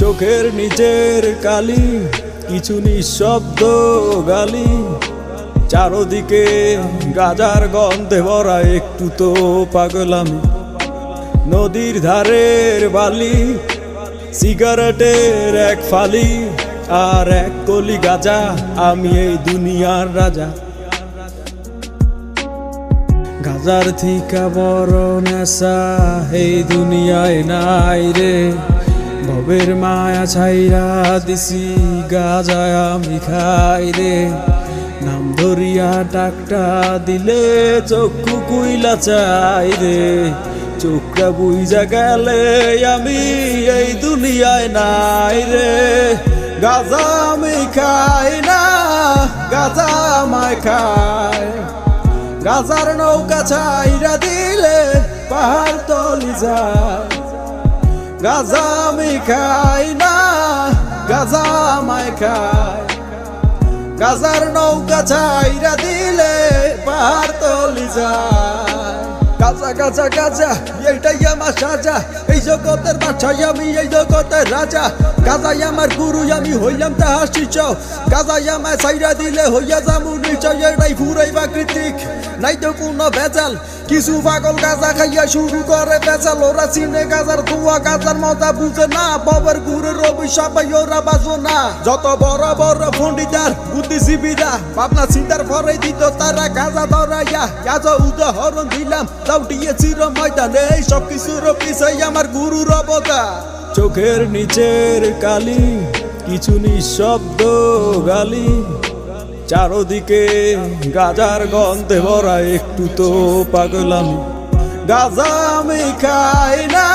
চোখের নিচের কালি, কিছু নিঃশব্দ গালি। চারদিকে গাজার গন্ধে ভরা একটু তো পাগলামি। নদীর ধারের বালি, সিগারেটের এক ফালি, আর এক কলি গাজা, আমি এই দুনিয়ার রাজা। গাজার থিকা বড় নেশা এই দুনিয়ায় নাই রে। ভবের মায়া ছাইরা দিছি, গাজায় আমি খাই রে। নাম ধরিয়া ডাকটা দিলে চক্ষু কুইলা চাই রে। চোখটা বুঝা গেলে আমি এই দুনিয়ায় নাই রে। গাজা আমি খাই না, গাজা আমায় খায়। গাজার নৌকা ছাইরা দিলে পাহাড় তলি যায়। গাজা আমি খাই না, গাজা আমায় খায়। গাজার নৌকা ছাইরা দিলে পাহাড় তলি যায়। গাজা গাজা গাজা, এইটাই আমার সাজা। এই জগতের বাচ্চাই আমি এই জগতের রাজা। গাজাই আমার গুরু, আমি হইলাম তাহার শিষ্য। গাজাই আমায় ছাইরা দিলে হইয়া যামু নিশ্চয়, এটাই ফুরাই বা কৃতিক নাই তো কোনো ভেজাল। কিছু পাগল গাজা খাইয়া শুরু করে বেচাল ওরা চিনে গাজার ধোয়া, গাজার মজা বুঝে না। বাবার গুরের অভিশাপ ওরা বাজো না। যত বড় বড় পণ্ডিতার বুদ্ধিজীবীরা, ভাবনা চিন্তার পরে দিত তারা গাজা ধরাইয়া। গাজা উদাহরণ দিলাম লাউটিয়ে চির ময়দানে সব কিছুর পিছাই আমার গুরুর অবদা চোখের নিচের কালি, কিছু নিঃশব্দ গালি। চারদিকে গাজার গন্ধে ভরা একটু তো পাগলামি। গাজা আমি খাই না,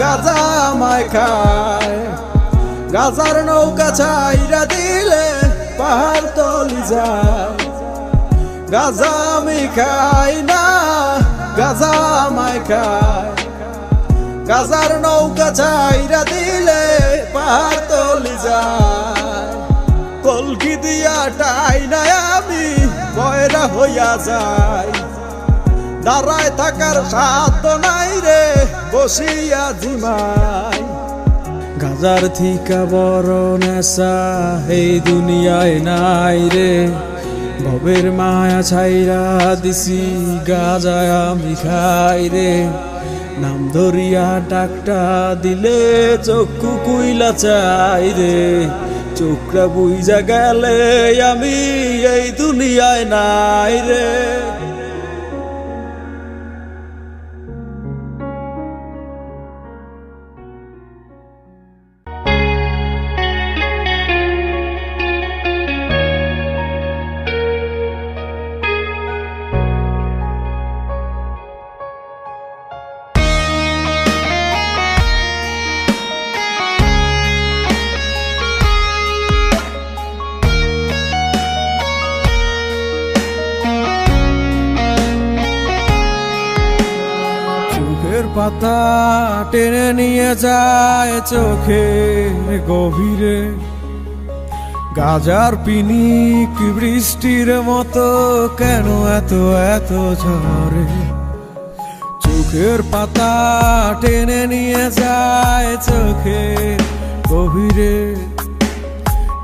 গাজা আমায় খায়। গাজার নৌকা ছাইরা দিলে পাহাড় তলি যায়। গাজা আমি খাই না গাজা আমায় খায় গাজার নৌকা ছাইরা দিলে পাহাড় তলি যায়। কলকি দিয়া টাই না আমি বয়রা হইয়া যাই। দাঁড়ায় থাকার সাধ্য নাই রে, বসিয়া ঝিমাই গাজার থিকা বড় নেশা এই দুনিয়ায় নাই রে। ভবের মায়া ছাইরা দিছি, গাজা আমি খাই রে। নাম ধরিয়া ডাকটা দিলে চক্ষু কুইলা চাই রে। চোখরা বুঝা গেলে আমি এই দুনিয়ায় নাই রে। পাতা টেনে নিয়ে যায় চোখের গভীরে। গাজার পিনিক বৃষ্টির মতো কেন এত এত ঝরে চোখের পাতা টেনে নিয়ে যায় চোখের গভীরে।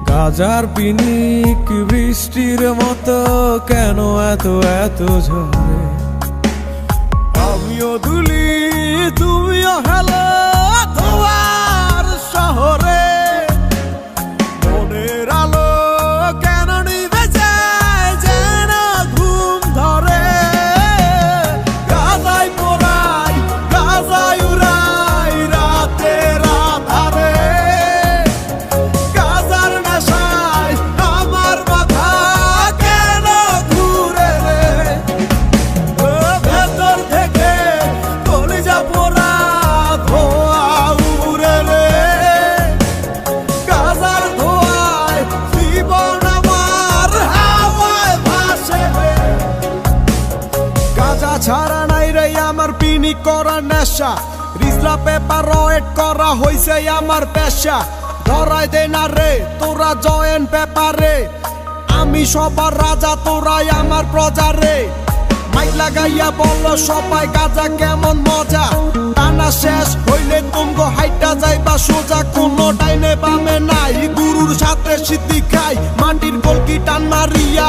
গাজার পিনিক বৃষ্টির মতো কেন এত এত ঝরে আমিও দুলি নেশা। রিসলা পেপার করা হইছে আমার পেশা। ধরাই দে না রে, তোরা জয়েন পেপারে। আমি সবার রাজা, তোরাই আমার প্রজা রে মাইক লাগাইয়া বলল, সবাই গাজা কেমন মজা। শেষ। হইলে তুমগো হাইটা যাইবা সোজা, কোনো ডাইনে বামে নাই। গুরুর সাথে সিদ্ধি খাই, মাটির গোলকি টান মারিয়া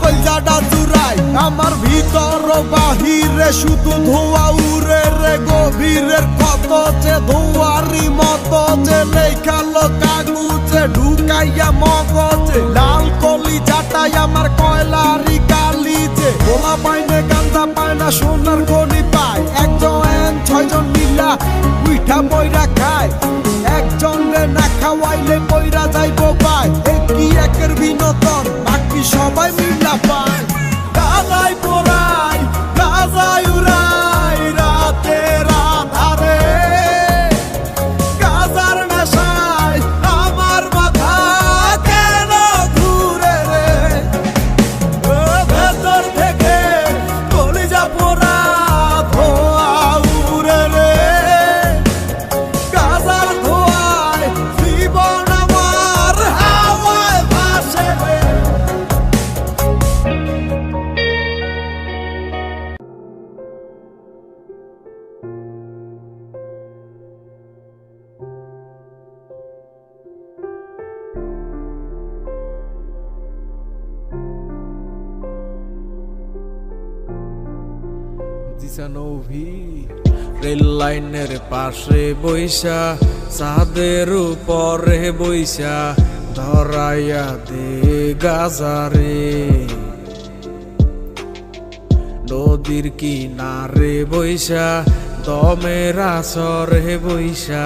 কলজাডা জুড়াই আমার ভিতর বাহিরে শুধু ধোয়া, উড়ে রে গভীরের কত যে ধোয়ারি মতো যে লেখালো কাগুজে ঢুকাইয়া মগজে। লাল কলি জাটাই আমার কয়লারি গালিজে গোলা পাইনে গান্দা পায় না, সোনার গনি পায়। একজন ছয়জন মিলা উইঠা বইরা খায়। একজন রে না খাওয়াইলে বইরা যাইব পায়। একই একের বিনোদন? বাকি সবাই মিলা পায়। পাশে বৈশা, চাঁদের উপরে বৈশা, ধরাইয়া দে গাজারে। নদীর কিনারে বৈশা, দমের আসরে বৈশা,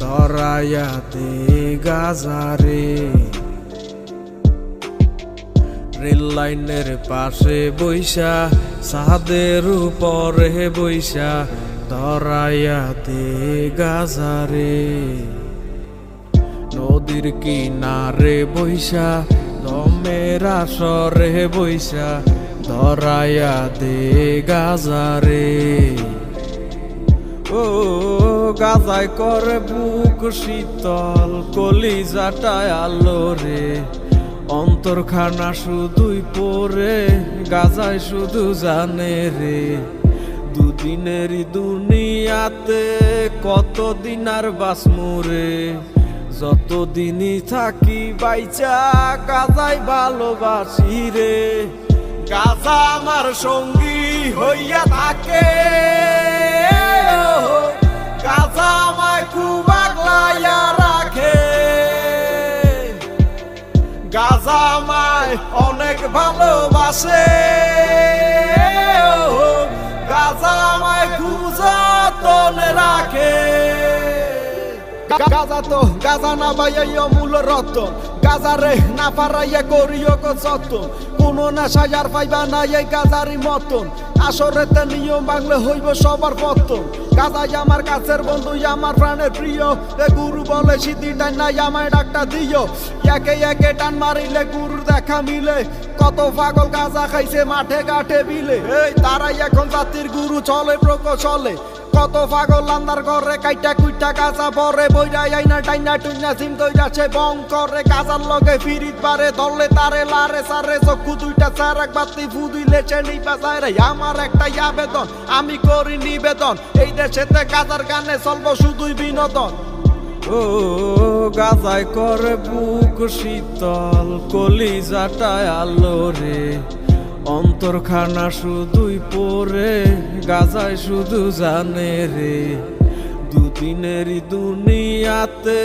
ধরাইয়া দে গাজারে। রেল লাইনের পাশে বৈশা সাদের উপরে বৈশা ধরাইয়া দে গাজারে, নদীর কিনারে বৈশা, দমের আসরে বৈশা ধরাইয়া দে গাজারে। ও গাজায় করে বুক শীতল কলিজাটায় আলো রে। অন্তরখানা শুধুই পরে, গাজায় শুধু জানে রে। দুদিনেরই দুনিয়াতে কতদিন আর বাসমুরে যতদিনই থাকি বাইচা গাজাই ভালোবাসি রে। গাজা আমার সঙ্গী হইয়া থাকে। গাজা খুব অনেক ভালোবাসে। গাজা তো গাজা না বাইয়া মূল রতন গাজা রে না পারাইয়া করিও কো যতন কোনো না সাজার পাইবা না এই গাজারি মতন আসরেতে নিয়ম বাংলে হইব সবার পতন গাজাই আমার কাছের বন্ধু আমার প্রাণের প্রিয় এ গুরু বলে সিদ্ধি টান নাই আমায় ডাকটা দিও একে একে টান মারিলে গুরুর দেখা মিলে কত পাগল গাজা খাইছে মাঠে ঘাটে বিলে এই তারাই এখন জাতির গুরু চলে প্রক চলে কত পাগল লান্দার ঘরে কাইটা কুইটা গাজা পরে বইরা আইনা টাইনা টুইনা সিম কইরাছে বং করে। গাজার লগে ফিরিত পারে দলে তারে লারে সারে, চক্ষু দুইটা চারাক বাতি ফুদিলে চেনি বাজায় রে। আমার একটা আবেদন, আমি করি নিবেদন, এই দেশেতে গাজার গানে চলবো শুধুই বিনোদন। ও, গাজায় করে বুক শীতল, কলিজাটায় আলো রে। অন্তরখানা শুধুই পরে গাজায় শুধু জানে রে। দুদিনের দুনিয়াতে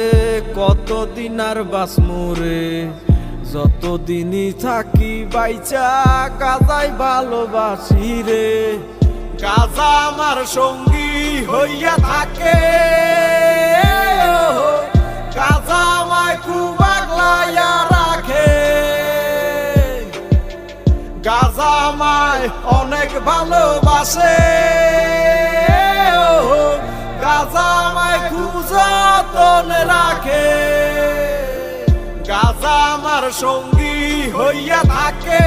কতদিন আর বাসমুরে যতদিনই থাকি বাইচা গাজাই ভালোবাসি রে। গাজা আমার সঙ্গী হইয়া থাকে। অনেক ভালোবাসে। গাজা আমায় রাখে। গাজা আমার সঙ্গী হইয়া থাকে।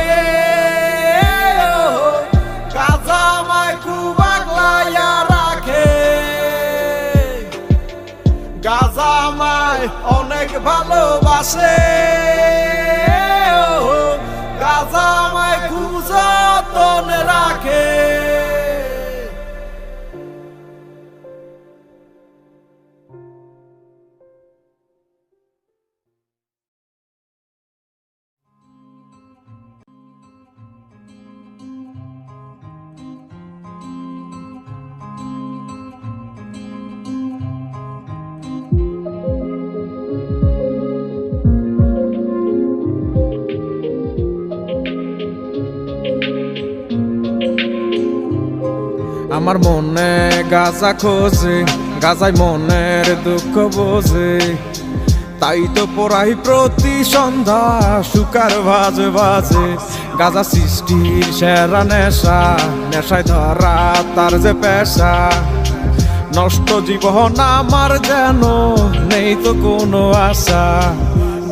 খুব রাখে। গাজা আমায় অনেক ভালোবাসে। গাজা আমায় খুব গাছা খোঁজে গাছাই মনের দুঃখ বোঝে। তাই তো পড়াই প্রতি সন্ধ্যা, সুকার বাজে বাজে গাজা সৃষ্টির সেরা নেশা, নেশায় ধরা তার যে পেশা। নষ্ট জীবন আমার যেন নেই তো কোনো আশা।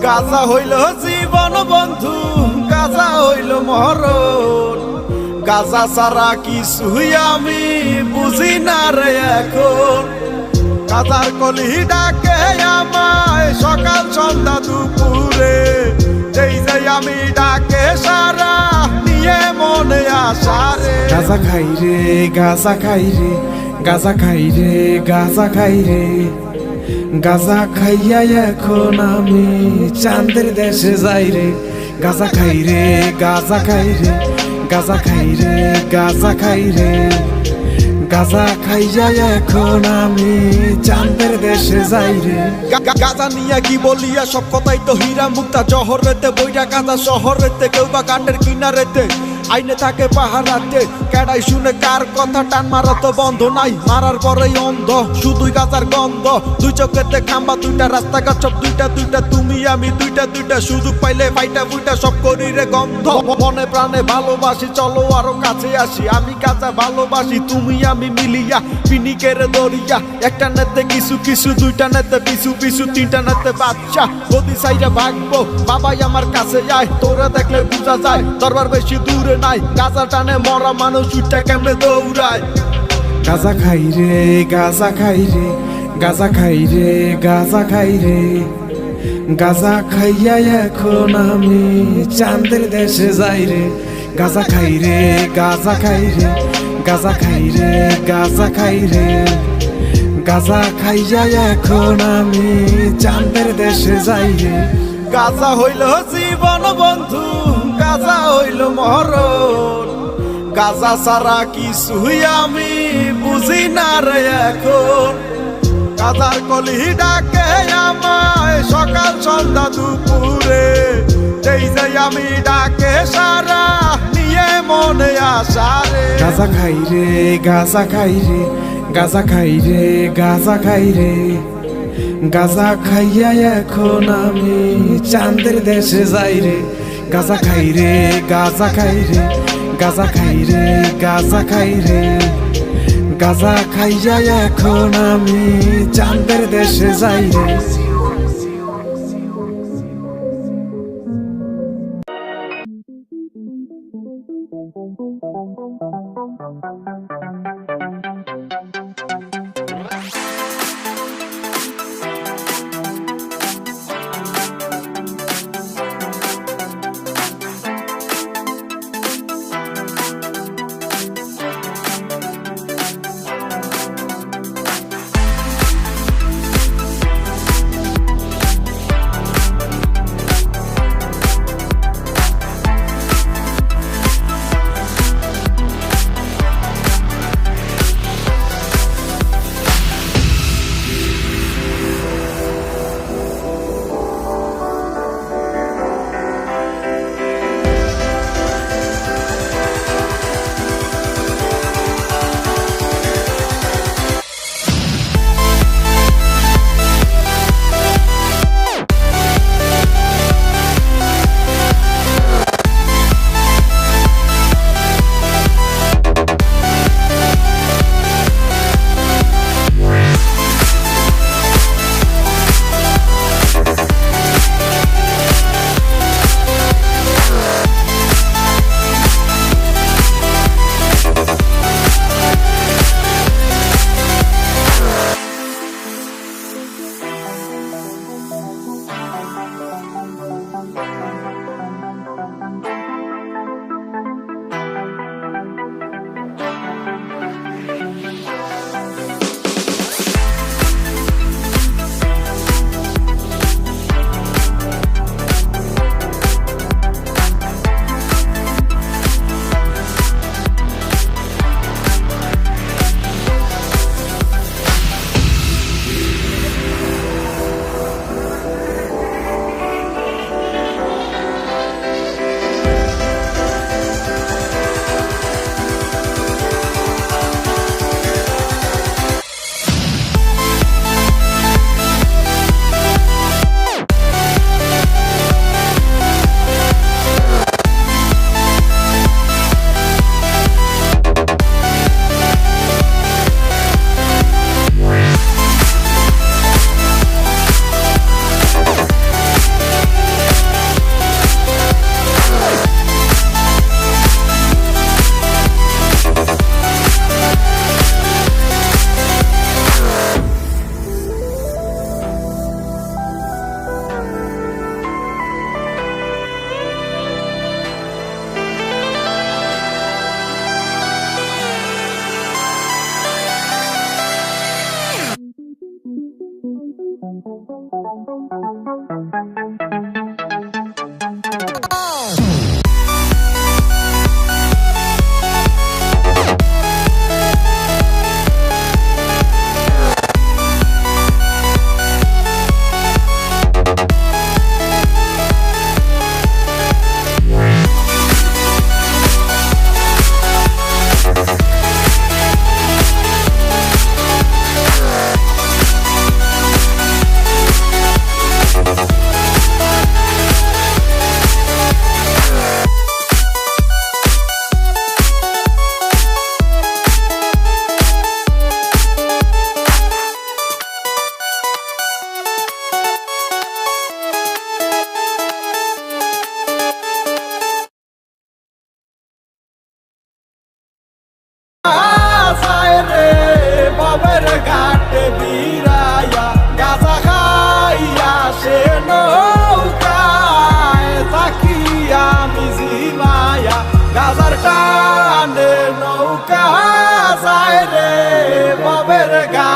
গাজা হইল জীবন বন্ধু, গাজা হইল মরণ গাজা সারা কিছুই আমি বুঝি না রে এখন। কাজার কলি ডাকে আমায় সকাল, সন্ধ্যা, দুপুরে। যেই যেই আমি ডাকে সারা নিয়ে মনে আসা রে। গাজা খাই রে, গাজা খাই রে, গাজা খাই রে, গাজা খাই রে। গাজা খাইয়া এখন আমি চাঁদের দেশে যাই রে। গাজা খাই রে, গাজা খাই রে গাজা খাই রে, গাজা খাই রে। গাজা খাইয়া এখন আমি, চাঁদের দেশে যাই রে। গাজা নিয়া কি বলিয়া, সব কথাই তো হীরা মুক্তা। জহরেতে বইটা গাজা, শহরেতে কেউ বা কাঠের কিনারেতে। আইনে থাকে পাহারাতে। কেডাই শুনে কার কথা টান মারা তো বন্ধ নাই। মারার পরেই অন্ধ, শুধুই গাজার গন্ধ। দুই চোখেতে খাম্বা, দুইটা রাস্তাঘাট, সব দুইটা দুইটা, তুমি, আমি, দুইটা দুইটা সুযোগ পাইলে ফাইটা ফুইটা সব করি রে গন্ধ। মনে প্রাণে ভালোবাসি, চলো আরও কাছে আসি। আমি গাজা ভালোবাসি, তুমি, আমি মিলিয়া, পিনিকের দরিয়া। একটা নেতে কিছু কিছু, দুইটা নেতে পিছু পিছু, তিনটা নেতে বাচ্চা গদি সাইডে ভাগবো, বাবাই আমার কাছে যায় তোরা দেখলে বোঝা যায়, দরবার বেশি দূরে নাই। গাজা টানে মরা মানুষ উঠটা কেমনে দৌড়ায়? গাজা খাই রে, গাজা খাই রে, গাজা খাই রে, গাজা খাই রে। গাজা খাইয়া এখন আমি চাঁদের দেশে যাই রে। গাজা খাই রে, গাজা খাই রে, গাজা খাই রে, গাজা খাই রে। গাজা খাইয়া এখন আমি চাঁদের দেশে যাই রে। গাজা হইল জীবন বন্ধু। গাজা হইল মরণ। গাজা সারা কিছুই আমি বুঝি না রে এখন। কাদার কলি ডাকে আমায়, সকাল সন্ধ্যা দুপুরে। যেই যেই আমি ডাকে সারা, নিয়ে মনে আসা রে। গাজা খাই রে, গাজা খাই রে, গাজা খাই রে, গাজা খাই রে। গাজা খাইয়া এখন আমি চাঁদের দেশে যাই রে। গাজা খাই রে, গাজা খাই রে, গাজা খাই রে, গাজা খাই রে। গাজা খাইয়া এখন আমি চাঁদের দেশে যাই রে।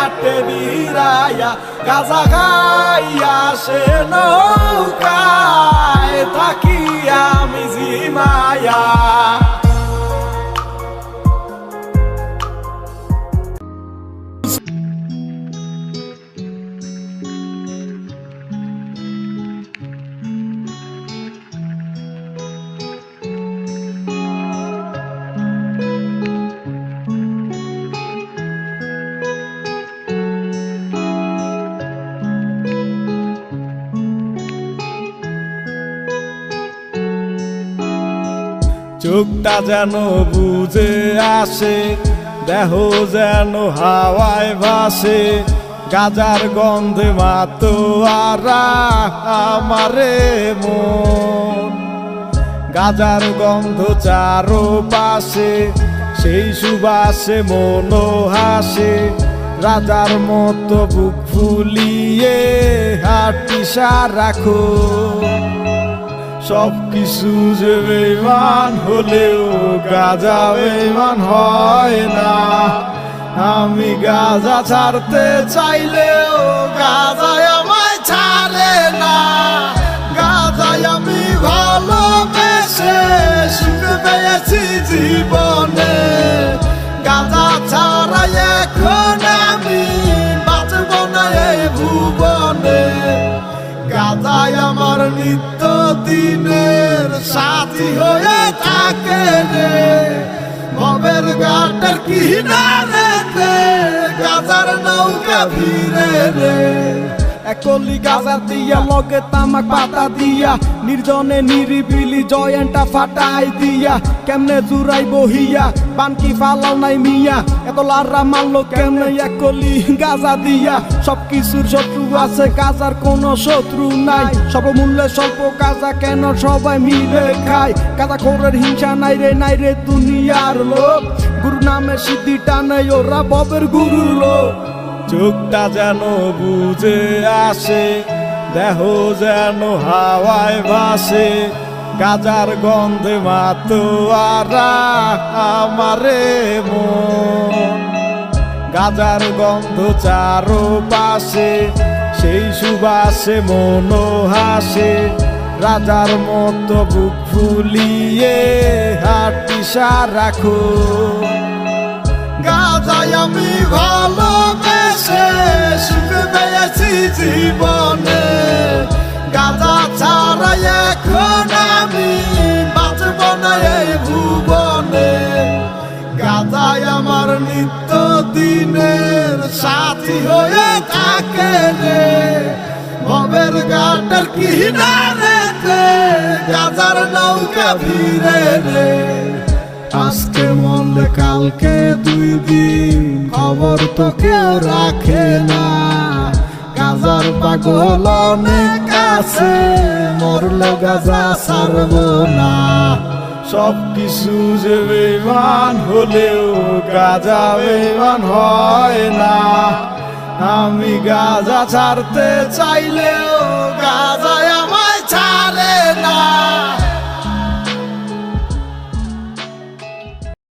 ঘাটে বিরায়া গাছা খাইয়া সে নৌকায় তাকিয়া মিজি মায়া। চোখটা যেন বুঝে আসে, দেহ যেন হাওয়ায় ভাসে, গাজার গন্ধে মাতো আমারে মন। গাজার গন্ধ চারো পাশে সেই সুবাসে মনো হাসে, রাজার মতো বুক ফুলিয়ে হাটি রাখো সব কিছু যে বেমান হলেও গাজা বেমান হয় না। আমি গাজা ছাড়তে চাইলেও গাজায় আমায় ছাড়ে না। গাজায় আমি ভালোবেসে সুখ পেয়েছি জীবনে। গাজা ছাড়া এখন আমি বাঁচব না এই ভুবনে। গাদাই আমার নিত্য দিনের সাথী হয়ে থাকে রে। ভবের ঘাটের কিনারে গাদার নৌকা ভিড়ে রে। একলি গাজা দিয়া, লগে তামাক পাতা দিয়া, নির্জনে নিরিবিলি জয়েন্টা ফাটাই দিয়া, কেমনে জুরাই বহিয়া বানকি ফালাও নাই মিয়া, এত লারা মারলো কেমনে একলি গাজা দিয়া সব কিছুর শত্রু আছে, গাজার কোনো শত্রু নাই সব মূল্যে স্বল্প গাজা কেন সবাই মিলে খায়? গাজা খোরের হিংসা নাই রে নাই রে দুনিয়ার লোক গুরু নামে সিদ্ধি টানে ওরা ববের গুরুর লোক চোখটা যেন বুঝে আসে, দেহ যেন হাওয়ায় ভাসে, গাজার গন্ধে মাতো আরা আমারে মন। গাজার গন্ধ চারো পাশে সেই সুবাসে মনো হাসে, রাজার মতো বুক ফুলিয়ে হাটি রাখো গাজায় আমি ভালোবেসে সুখ পেয়েছি জীবনে। গাজা ছাড়া এখন আমি বাঁচব না এই ভুবনে। গাজায় আমার নিত্য দিনের সাথী হয়ে থাকে রে। ভবের ঘাটের কিনারে গাজার নৌকা ভিড়ে রে। আজকে মরলে কালকে দুই দিন খবর তো কেউ রাখে না। গাজার পাগল অনেক আছে, মরলে গাজা সারব না। সব কিছু যে বেমান হলেও গাজা বেমান হয় না। আমি গাজা ছাড়তে চাইলেও